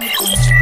やった!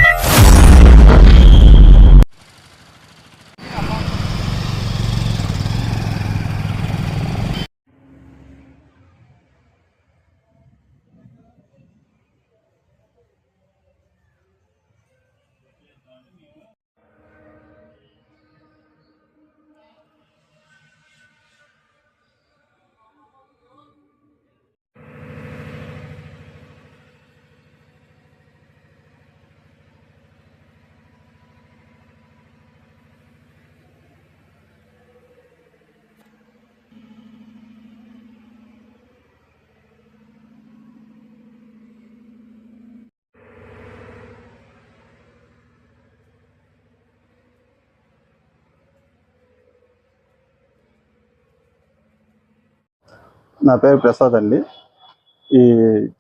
నా పేరు ప్రసాద్ అండి. ఈ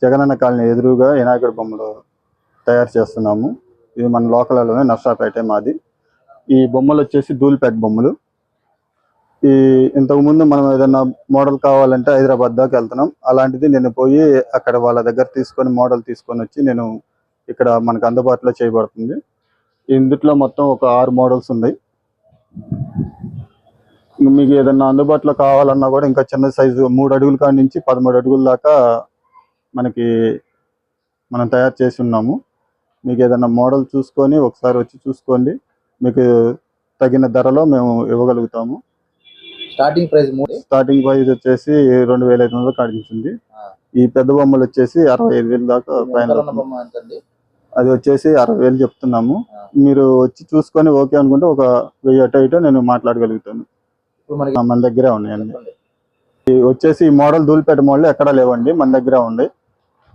జగనన్న కాలనీ ఎదురుగా వినాయకుడి బొమ్మలు తయారు చేస్తున్నాము. ఇది మన లోకల్లోనే నర్సాపేట మాది. ఈ బొమ్మలు వచ్చేసి ధూళిపేట బొమ్మలు. ఈ ఇంతకు ముందు మనం ఏదైనా మోడల్ కావాలంటే హైదరాబాద్ దాకా వెళ్తున్నాం. అలాంటిది నేను పోయి అక్కడ వాళ్ళ దగ్గర తీసుకొని మోడల్ తీసుకొని వచ్చి నేను ఇక్కడ మనకు అందుబాటులో చేయబడుతుంది. ఇందుట్లో మొత్తం ఒక ఆరు మోడల్స్ ఉన్నాయి. మీకు ఏదైనా అందుబాటులో కావాలన్నా కూడా ఇంకా చిన్న సైజు మూడు అడుగుల కాడి నుంచి పదమూడు అడుగుల దాకా మనకి మనం తయారు చేసి ఉన్నాము. మీకు ఏదైనా మోడల్ చూసుకొని ఒకసారి వచ్చి చూసుకోండి. మీకు తగిన ధరలో మేము ఇవ్వగలుగుతాము. స్టార్టింగ్ ప్రైస్ స్టార్టింగ్ ప్రైస్ వచ్చేసి రెండు వేల ఐదు వందలు కాడించింది. ఈ పెద్ద బొమ్మలు వచ్చేసి అరవై ఐదు వేలు దాకా పైన అది వచ్చేసి అరవై వేలు చెప్తున్నాము. మీరు వచ్చి చూసుకొని ఓకే అనుకుంటే ఒక వెయ్యి అటు ఇటు నేను మాట్లాడగలుగుతాను. ఇప్పుడు మనకి మన దగ్గరే ఉన్నాయండి. వచ్చేసి ఈ మోడల్ ధూళిపేట మోడల్ ఎక్కడా లేవండి మన దగ్గర ఉంది.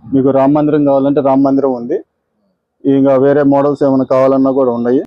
మీకు రామ మందిరం కావాలంటే రామ మందిరం ఉంది. ఇంకా వేరే మోడల్స్ ఏమైనా కావాలన్నా కూడా ఉన్నాయి.